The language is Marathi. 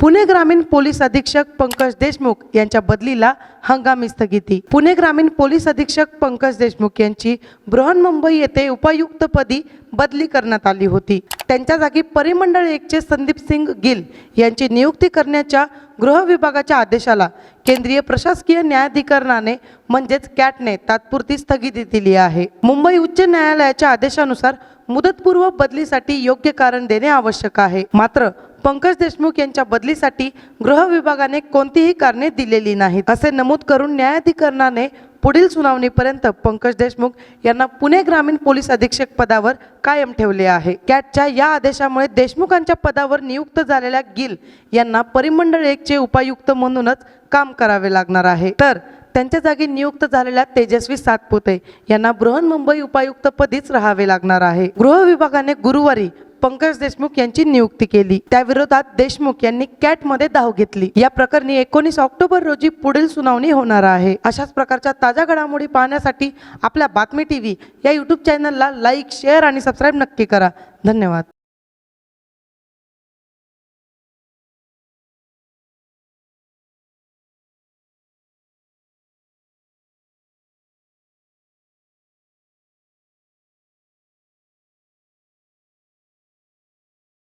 पुणे ग्रामीण पोलीस अधीक्षक पंकज देशमुख यांच्या बदलीला हंगामी स्थगिती. पुणे ग्रामीण पोलीस अधीक्षक पंकज देशमुख यांची बृहन्मुंबई येथे उपायुक्तपदी बदली करण्यात आली होती. त्यांच्या जागी परिमंडळ एकचे संदीप सिंग गिल यांची नियुक्ती करण्याच्या गृह विभागाच्या आदेशाला केंद्रीय प्रशासकीय न्यायाधिकरणाने म्हणजेच कॅटने तात्पुरती स्थगिती दिली आहे. मुंबई उच्च न्यायालयाच्या आदेशानुसार मुदतपूर्व बदलीसाठी योग्य कारण देणे आवश्यक आहे. मात्र पंकज देशमुख यांच्या बदलीसाठी गृह विभागाने कोणतीही कारणे दिलेली नाहीत. असे नमूद करून न्यायाधिकरणाने पुढील सुनावणीपर्यंत पंकज देशमुख यांना पुणे ग्रामीण पोलीस अधीक्षक पदावर कायम ठेवले आहे. कॅटच्या या आदेशामुळे देशमुखांच्या पदावर नियुक्त झालेल्या गिल यांना परिमंडळ एकचे उपायुक्त म्हणूनच काम करावे लागणार आहे. तर त्यांच्या जागी नियुक्त झालेल्या तेजस्वी सातपुते यांना बृहन्मुंबई उपायुक्तपदीच राहावे लागणार आहे. गृह विभागाने गुरुवारी पंकज देशमुख यांची नियुक्ती केली. त्याविरोधात देशमुख यांनी कॅटमध्ये धाव घेतली. या प्रकरणी एकोणीस ऑक्टोबर रोजी पुढील सुनावणी होणार आहे. अशाच प्रकारच्या ताज्या घडामोडी पाहण्यासाठी आपल्या बातमी टीव्ही या युट्यूब चॅनलला लाईक शेअर आणि सबस्क्राईब नक्की करा. धन्यवाद.